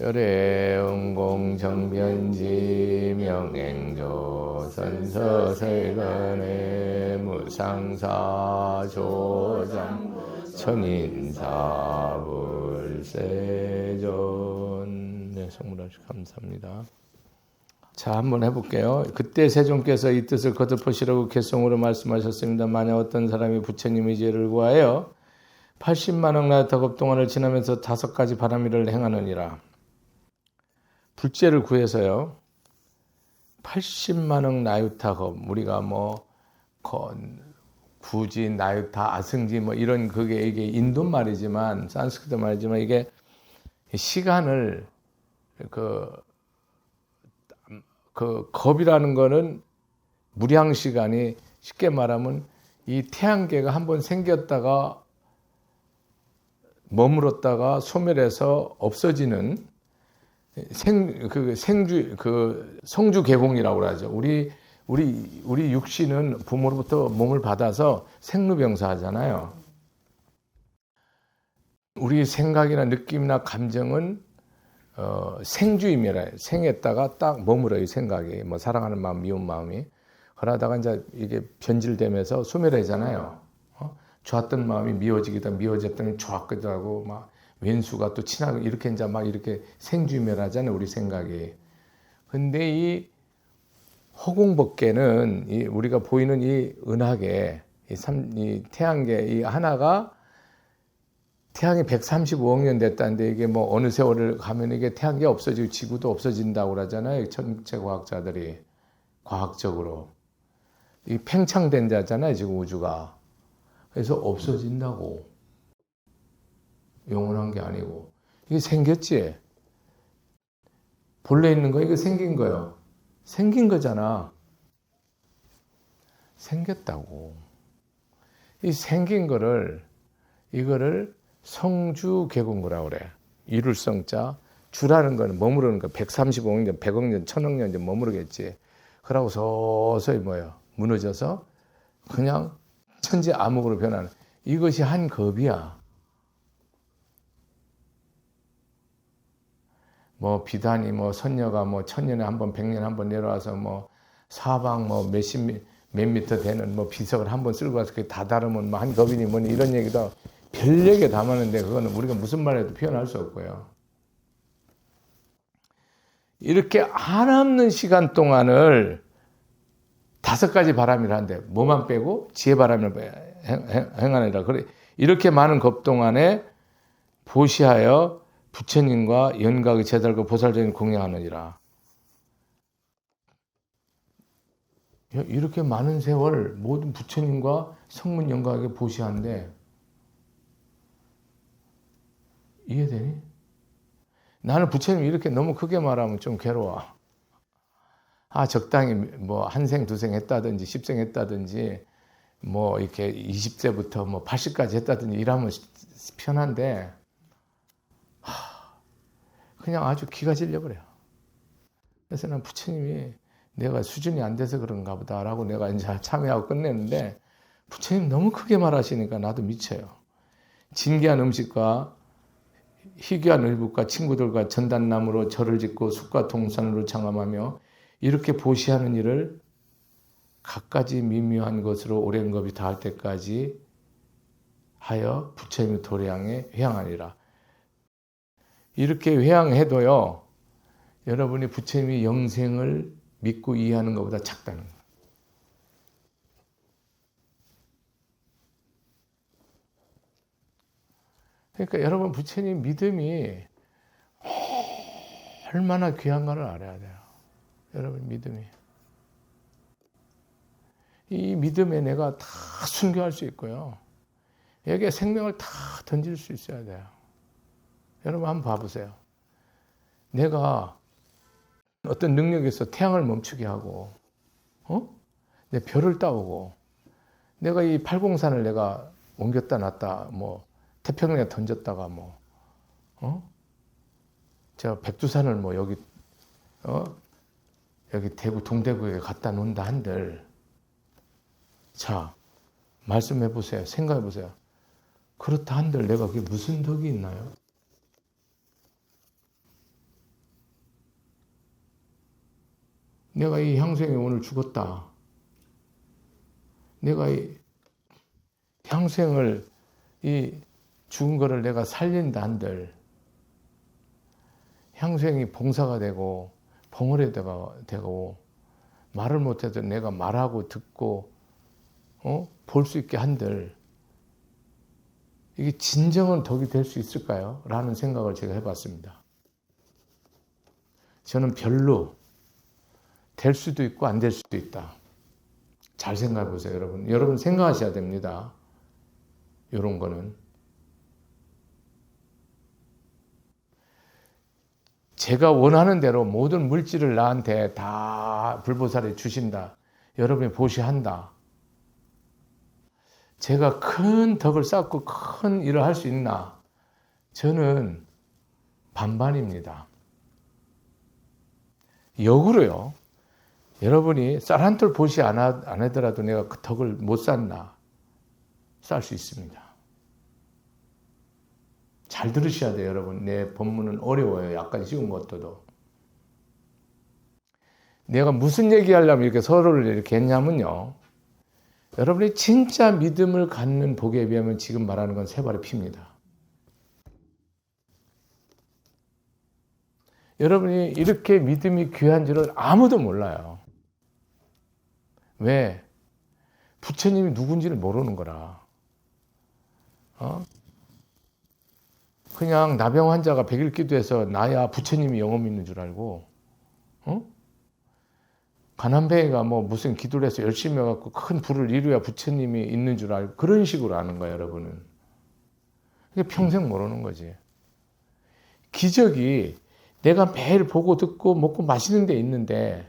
열애응공 정변지 명행조 선서설간에 무상사 조장 청인사 불세존 네, 성물하시 감사합니다. 자, 한번 해볼게요. 그때 세종께서 이 뜻을 거듭하시라고 개성으로 말씀하셨습니다. 만약 어떤 사람이 부처님의 죄를 구하여 80만 억 나이타급 동안을 지나면서 다섯 가지 바람일을 행하느니라. 불제를 구해서요. 80만 억 나유타급 우리가 뭐 건, 구지, 나유타, 아승지 뭐 이런 그게 이게 인도 말이지만 산스크트 말이지만 이게 시간을 그, 그 겁이라는 거는 무량 시간이 쉽게 말하면 이 태양계가 한번 생겼다가 머물렀다가 소멸해서 없어지는 생, 그 생주, 그 성주 개봉이라고 하죠. 우리, 우리, 우리 육신은 부모로부터 몸을 받아서 생로병사 하잖아요. 우리 생각이나 느낌이나 감정은 어, 생주임이라 생했다가 딱 머물어요 생각이 뭐 사랑하는 마음 미운 마음이 그러다가 이제 이게 변질되면서 소멸하잖아요 어? 좋았던 마음이 미워지기도 미워졌더니 좋았기도 하고 막 왼수가 또 친하고 이렇게 이제 막 이렇게 생주멸하잖아요 우리 생각이 근데 이 허공법계는 이 우리가 보이는 이 은하계 이, 삼, 이 태양계 이 하나가 태양이 135억 년 됐다는데 이게 뭐 어느 세월을 가면 이게 태양이 없어지고 지구도 없어진다고 그러잖아요. 천체 과학자들이 과학적으로 이 팽창된 자잖아요. 지금 우주가 그래서 없어진다고 영원한 게 아니고 이게 생겼지. 본래 있는 거 이거 생긴 거요. 생긴 거잖아. 생겼다고. 이 생긴 거를 이거를 성주 개공구라고 그래. 이룰 성자. 주라는 거는 머무르는 거. 135억 년, 100억 년, 1000억 년 이제 머무르겠지. 그러고 서서히 뭐예요? 무너져서 그냥 천지 암흑으로 변하는 이것이 한 겁이야. 뭐 비단이 뭐 선녀가 뭐 천년에 한 번, 백년에 한 번 내려와서 뭐 사방 뭐 몇십 미, 몇 미터 되는 뭐 비석을 한 번 쓸고 와서 그게 다 다르면 뭐 한 겁이니 뭐니 이런 얘기도 별얘기 담았는데 그거는 우리가 무슨 말해도 표현할 수 없고요. 이렇게 한없는 시간 동안을 다섯 가지 바람이라는데 뭐만 빼고 지혜 바람을 행하느라 그래 이렇게 많은 급 동안에 보시하여 부처님과 연각의 제달과 보살적인 공양하느니라. 이렇게 많은 세월 모든 부처님과 성문 연각에 보시한데 이해되니? 나는 부처님 이렇게 너무 크게 말하면 좀 괴로워. 아, 적당히 뭐 한 생, 두 생 했다든지, 십 생 했다든지, 뭐 이렇게 20세부터 뭐 80까지 했다든지 이러면 편한데, 하, 그냥 아주 기가 질려버려요. 그래서 난 부처님이 내가 수준이 안 돼서 그런가 보다라고 내가 이제 참여하고 끝냈는데, 부처님 너무 크게 말하시니까 나도 미쳐요. 진기한 음식과 희귀한 의붓과 친구들과 전단나무로 절을 짓고 숲과 동산으로 장엄하며 이렇게 보시하는 일을 갖가지 미묘한 것으로 오랜 겁이 닿을 때까지 하여 부처님의 도량에 회향하니라. 이렇게 회향해도요, 여러분이 부처님이 영생을 믿고 이해하는 것보다 작다는 거예요. 그러니까 여러분 부처님 믿음이 얼마나 귀한가를 알아야 돼요. 여러분 믿음이. 이 믿음에 내가 다 순교할 수 있고요. 여기에 생명을 다 던질 수 있어야 돼요. 여러분 한번 봐보세요. 내가 어떤 능력에서 태양을 멈추게 하고, 어? 내 별을 따오고, 내가 이 팔공산을 내가 옮겼다 놨다, 뭐, 태평양에 던졌다가 뭐, 어? 제가 백두산을 뭐 여기, 어? 여기 대구, 동대구에 갖다 놓는다 한들, 자, 말씀해 보세요. 생각해 보세요. 그렇다 한들 내가 그게 무슨 덕이 있나요? 내가 이 향생이 오늘 죽었다. 내가 이 향생을 이 죽은 거를 내가 살린다 한들 향생이 봉사가 되고 봉헌에다가 되고 말을 못해도 내가 말하고 듣고 어? 볼 수 있게 한들 이게 진정한 덕이 될 수 있을까요? 라는 생각을 제가 해봤습니다. 저는 별로 될 수도 있고 안 될 수도 있다. 잘 생각해 보세요, 여러분. 여러분 생각하셔야 됩니다. 이런 거는. 제가 원하는 대로 모든 물질을 나한테 다 불보살이 주신다. 여러분이 보시한다. 제가 큰 덕을 쌓고 큰 일을 할 수 있나? 저는 반반입니다. 역으로요. 여러분이 쌀 한 톨 보시 안, 하, 안 하더라도 내가 그 덕을 못 쌓나? 쌓을 수 있습니다. 잘 들으셔야 돼요, 여러분. 내 본문은 어려워요. 약간 쉬운 것도. 내가 무슨 얘기 하려면 이렇게 서로를 이렇게 했냐면요. 여러분이 진짜 믿음을 갖는 복에 비하면 지금 말하는 건 세 발의 피입니다. 여러분이 이렇게 믿음이 귀한 줄을 아무도 몰라요. 왜? 부처님이 누군지를 모르는 거라. 어? 그냥 나병 환자가 백일 기도해서 나야 부처님이 영업 있는 줄 알고, 어? 가난뱅이가 뭐 무슨 기도를 해서 열심히 해갖고 큰 부를 이루야 부처님이 있는 줄 알고 그런 식으로 아는 거야, 여러분은. 그게 평생 모르는 거지. 기적이 내가 매일 보고 듣고 먹고 마시는 데 있는데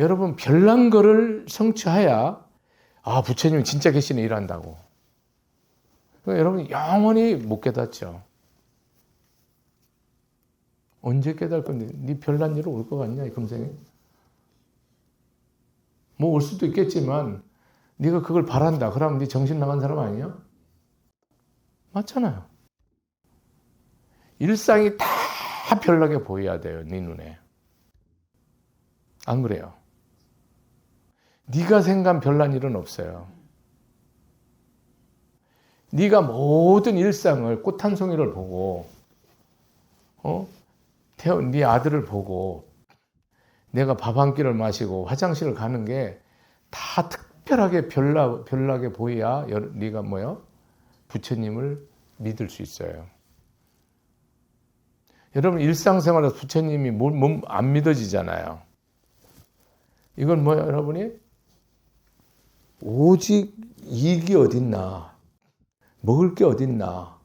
여러분 별난 거를 성취해야 아 부처님 진짜 계시네 일한다고. 그러니까 여러분 영원히 못 깨닫죠. 언제 깨달을 건데 네 별난 일은 올 것 같냐 이 금생에? 뭐 올 수도 있겠지만 네가 그걸 바란다. 그러면 네 정신 나간 사람 아니냐? 맞잖아요. 일상이 다 별나게 보여야 돼요. 네 눈에. 안 그래요? 네가 생각한 별난 일은 없어요. 네가 모든 일상을 꽃 한 송이를 보고 어? 태어 네 아들을 보고 내가 밥 한 끼를 마시고 화장실을 가는 게 다 특별하게 별나, 별나게 보여야 네가 뭐요? 부처님을 믿을 수 있어요. 여러분 일상생활에서 부처님이 안 믿어지잖아요. 이건 뭐야 여러분이? 오직 이익이 어딨나 먹을 게 어딨나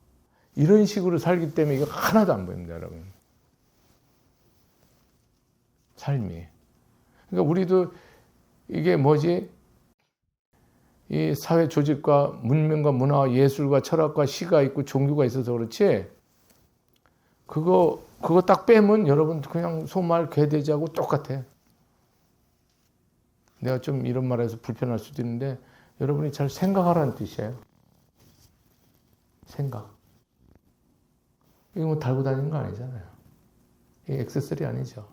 이런 식으로 살기 때문에 이거 하나도 안 보입니다 여러분. 삶이. 그러니까 우리도 이게 뭐지? 이 사회 조직과 문명과 문화, 예술과 철학과 시가 있고 종교가 있어서 그렇지. 그거 그거 딱 빼면 여러분 그냥 소말 개돼지하고 똑같아. 내가 좀 이런 말해서 불편할 수도 있는데 여러분이 잘 생각하라는 뜻이에요. 생각. 이거 뭐 달고 다니는 거 아니잖아요. 이게 액세서리 아니죠.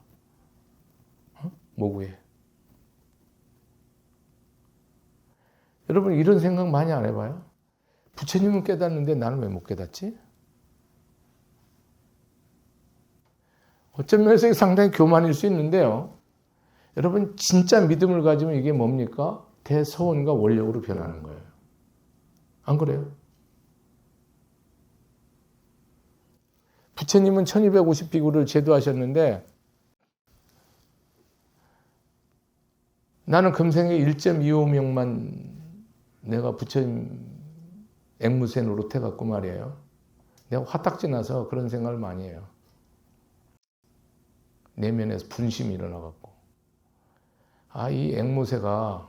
어? 모구에. 여러분 이런 생각 많이 안 해봐요? 부처님은 깨닫는데 나는 왜 못 깨닫지? 면에서 상당히 교만일 수 있는데요. 여러분 진짜 믿음을 가지면 이게 뭡니까? 대서원과 원력으로 변하는 거예요. 안 그래요? 부처님은 1250비구를 제도하셨는데 나는 금생에 1.25명만 내가 부처님 앵무새 노릇해 갖고 말이에요. 내가 화딱지 나서 그런 생각을 많이 해요. 내면에서 분심이 일어나 갖고 아 이 앵무새가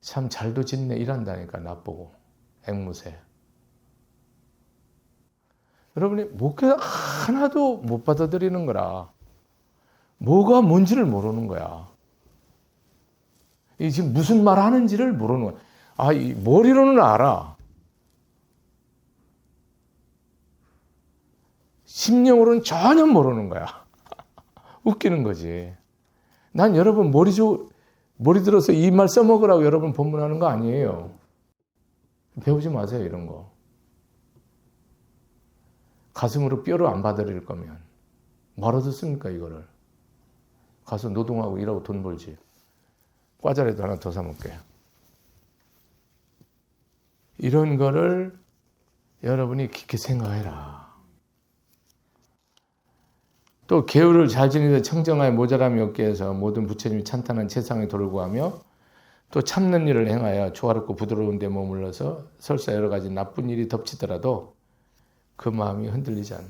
참 잘도 짓네 일한다니까 나보고 앵무새. 여러분이 목회 하나도 못 받아들이는 거라. 뭐가 뭔지를 모르는 거야. 이 지금 무슨 말 하는지를 모르는 거야. 아, 이 머리로는 알아. 심령으로는 전혀 모르는 거야. 웃기는 거지. 난 여러분 머리 조, 머리 들어서 이 말 써먹으라고 여러분 본문하는 거 아니에요. 배우지 마세요, 이런 거. 가슴으로 뼈를 안 받아들일 거면. 뭐라 듣습니까, 이거를? 가서 노동하고 일하고 돈 벌지. 과자라도 하나 더 사먹게. 이런 거를 여러분이 깊게 생각해라. 또 게으를 잘 지니는 청정하여 모자람이 없게 해서 모든 부처님이 찬탄한 세상에 돌고 하며 또 참는 일을 행하여 조화롭고 부드러운 데 머물러서 설사 여러 가지 나쁜 일이 덮치더라도 그 마음이 흔들리지 않는.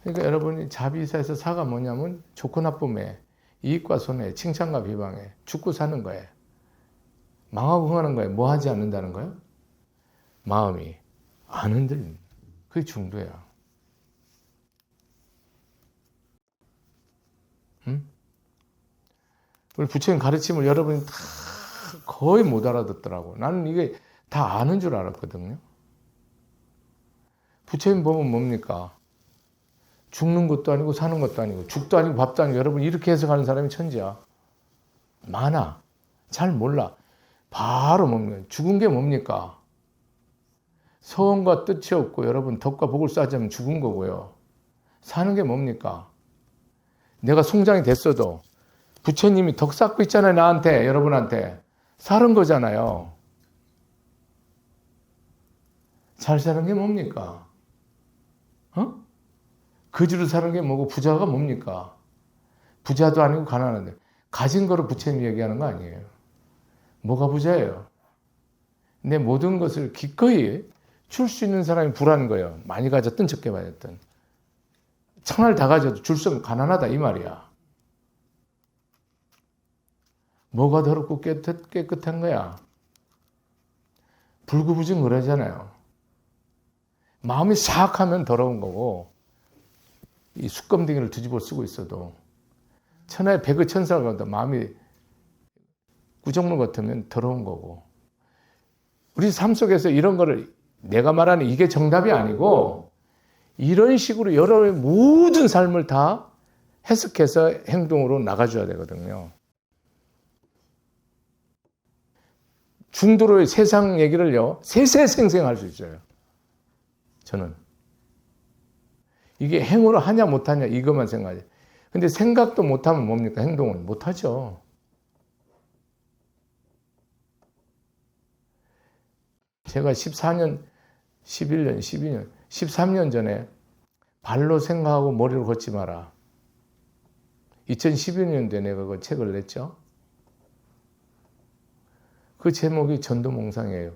그러니까 여러분이 자비사에서 사가 뭐냐면 좋고 나쁨에 이익과 손해, 칭찬과 비방에 죽고 사는 거예요. 망하고 흥하는 거예요. 뭐 하지 않는다는 거예요? 마음이 안 흔들린. 그게 중도야. 우리 부처님 가르침을 여러분이 다 거의 못 알아듣더라고. 나는 이게 다 아는 줄 알았거든요. 부처님 보면 뭡니까? 죽는 것도 아니고 사는 것도 아니고 죽도 아니고 밥도 아니고 여러분 이렇게 해석하는 사람이 천지야. 많아. 잘 몰라. 바로 뭡니까? 죽은 게 뭡니까? 소원과 뜻이 없고 여러분 덕과 복을 쌓자면 죽은 거고요. 사는 게 뭡니까? 내가 송장이 됐어도 부처님이 덕 쌓고 있잖아요. 나한테 여러분한테 사는 거잖아요. 잘 사는 게 뭡니까? 어? 거지로 사는 게 뭐고 부자가 뭡니까? 부자도 아니고 가난한데 가진 거로 부처님 얘기하는 거 아니에요. 뭐가 부자예요? 내 모든 것을 기꺼이 줄 수 있는 사람이 불한 거예요. 많이 가졌든 적게 가졌든. 천알 다 가져도 줄수는 가난하다 이 말이야. 뭐가 더럽고 깨끗, 깨끗한 거야? 불구부진 그러잖아요. 마음이 사악하면 더러운 거고 이 숯검댕이를 뒤집어 쓰고 있어도 천하의 백의 천사가 간다 마음이 구정물 같으면 더러운 거고 우리 삶 속에서 이런 거를 내가 말하는 이게 정답이 아니고 이런 식으로 여러분의 모든 삶을 다 해석해서 행동으로 나가줘야 되거든요. 중도로의 세상 얘기를요, 세세생생 할 수 있어요. 저는. 이게 행으로 하냐 못하냐 이것만 생각해. 근데 생각도 못하면 뭡니까? 행동은 못하죠. 제가 14년, 11년, 12년, 13년 전에 발로 생각하고 머리로 걷지 마라. 2012년도에 내가 그 책을 냈죠. 그 제목이 전도몽상이에요.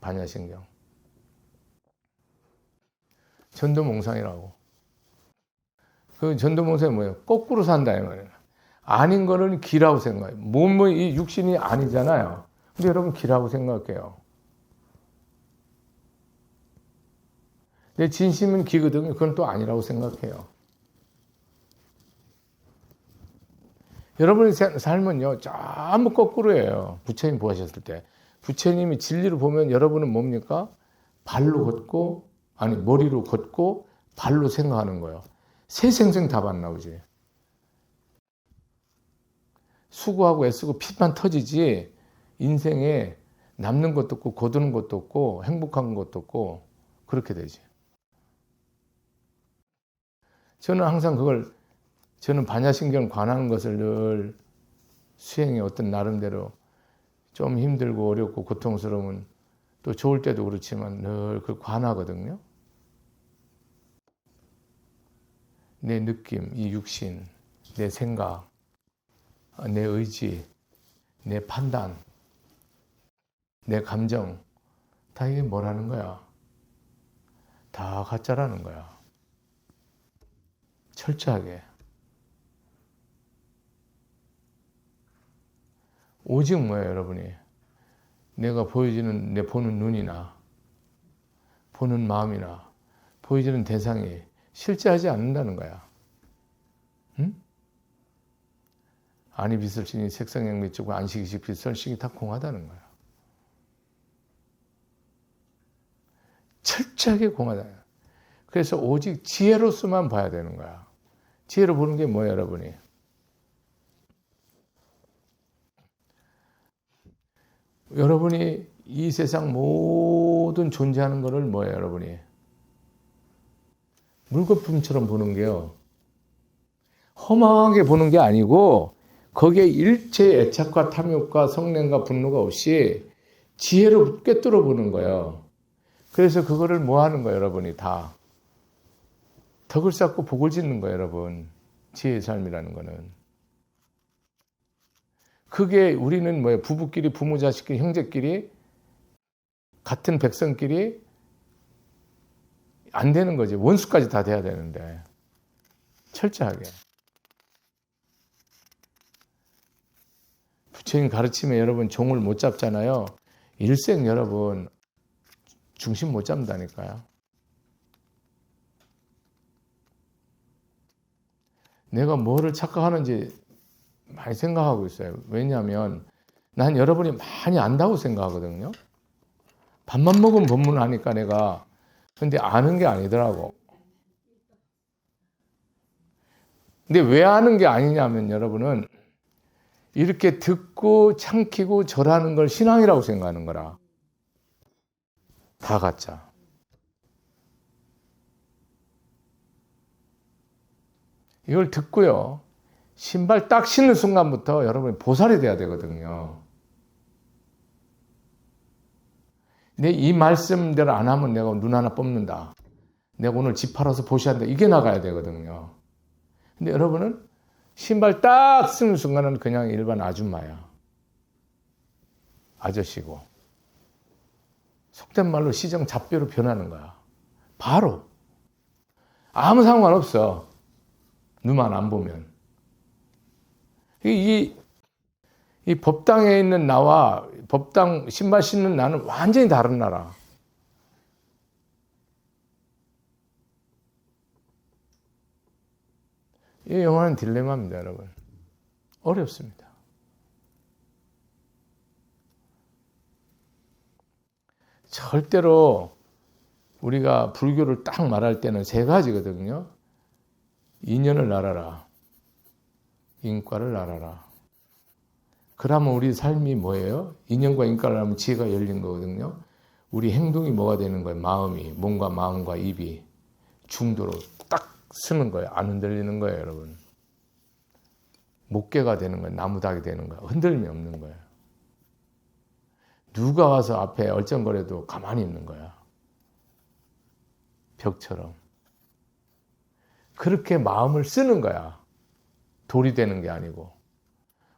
반야신경. 전도몽상이라고. 그 전도몽상이 뭐예요? 거꾸로 산다, 이 말이에요. 아닌 거는 기라고 생각해요. 몸의 이 육신이 아니잖아요. 근데 여러분 기라고 생각해요. 내 진심은 기거든요. 그건 또 아니라고 생각해요. 여러분의 삶은요, 전부 거꾸로예요. 부처님 보셨을 때. 부처님이 진리를 보면 여러분은 뭡니까? 발로 걷고, 아니, 머리로 걷고, 발로 생각하는 거예요. 새생생 답 안 나오지. 수고하고 애쓰고 피만 터지지, 인생에 남는 것도 없고, 거두는 것도 없고, 행복한 것도 없고, 그렇게 되지. 저는 항상 그걸 저는 반야신경 관하는 것을 늘 수행에 어떤 나름대로 좀 힘들고 어렵고 고통스러운 또 좋을 때도 그렇지만 늘 그 관하거든요. 내 느낌, 이 육신, 내 생각, 내 의지, 내 판단, 내 감정, 다 이게 뭐라는 거야? 다 가짜라는 거야. 철저하게. 오직 뭐예요, 여러분이? 내가 보여지는, 내 보는 눈이나, 보는 마음이나, 보여지는 대상이 실제하지 않는다는 거야. 응? 아니 비설신이 색상행 미치고 안식이식 비설식이 다 공하다는 거야. 철저하게 공하다. 그래서 오직 지혜로서만 봐야 되는 거야. 지혜로 보는 게 뭐예요, 여러분이? 여러분이 이 세상 모든 존재하는 것을 뭐예요, 여러분이? 물거품처럼 보는 게요. 험하게 보는 게 아니고 거기에 일체의 애착과 탐욕과 성냄과 분노가 없이 지혜로 꿰뚫어 보는 거예요. 그래서 그거를 뭐 하는 거예요, 여러분이 다. 덕을 쌓고 복을 짓는 거예요, 여러분. 지혜의 삶이라는 거는. 그게 우리는 뭐예요? 부부끼리, 부모, 자식끼리, 형제끼리, 같은 백성끼리 안 되는 거지. 원수까지 다 돼야 되는데. 철저하게. 부처님 가르침에 여러분 종을 못 잡잖아요. 일생 여러분 중심 못 잡는다니까요. 내가 뭐를 착각하는지 많이 생각하고 있어요. 왜냐하면 난 여러분이 많이 안다고 생각하거든요. 밥만 먹으면 법문 하니까 내가 근데 아는 게 아니더라고. 근데 왜 아는 게 아니냐면 여러분은 이렇게 듣고 참기고 절하는 걸 신앙이라고 생각하는 거라. 다 가짜. 이걸 듣고요. 신발 딱 신는 순간부터 여러분이 보살이 돼야 되거든요. 내이 말씀대로 안 하면 내가 눈 하나 뽑는다. 내가 오늘 집 팔아서 보시한다. 이게 나가야 되거든요. 근데 여러분은 신발 딱 쓰는 순간은 그냥 일반 아줌마야. 아저씨고. 속된 말로 시정 잡배로 변하는 거야. 바로. 아무 상관없어. 눈만 안 보면. 이, 이, 이 법당에 있는 나와 법당 신발 신는 나는 완전히 다른 나라. 이 영화는 딜레마입니다, 여러분. 어렵습니다. 절대로 우리가 불교를 딱 말할 때는 세 가지거든요. 인연을 알아라. 인과를 알아라. 그러면 우리 삶이 뭐예요? 인연과 인과를 알면 지혜가 열린 거거든요. 우리 행동이 뭐가 되는 거예요? 마음이, 몸과 마음과 입이 중도로 딱 쓰는 거예요. 안 흔들리는 거예요, 여러분. 목계가 되는 거예요. 나무닥이 되는 거예요. 흔들림이 없는 거예요. 누가 와서 앞에 얼쩡거려도 가만히 있는 거야. 벽처럼. 그렇게 마음을 쓰는 거야. 돌이 되는 게 아니고.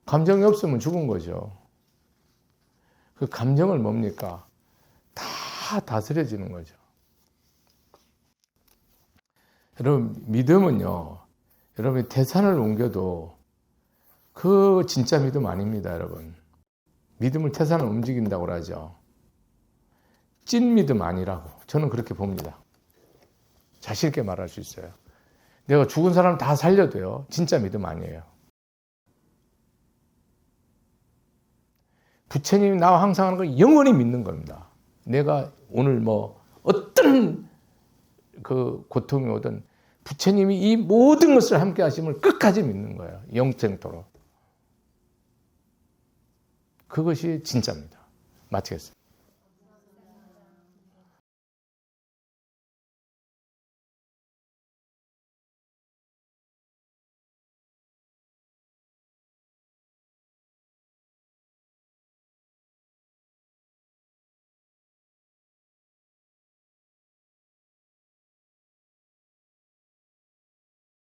감정이 없으면 죽은 거죠. 그 감정을 뭡니까? 다 다스려지는 거죠. 여러분, 믿음은요, 여러분이 태산을 옮겨도 그 진짜 믿음 아닙니다, 여러분. 믿음을 태산을 움직인다고 하죠. 찐 믿음 아니라고. 저는 그렇게 봅니다. 자신있게 말할 수 있어요. 내가 죽은 사람 다 살려도요, 진짜 믿음 아니에요. 부처님이 나와 항상 하는 걸 영원히 믿는 겁니다. 내가 오늘 뭐 어떤 그 고통이 오든 부처님이 이 모든 것을 함께 하심을 끝까지 믿는 거예요. 영생토록. 그것이 진짜입니다. 마치겠습니다.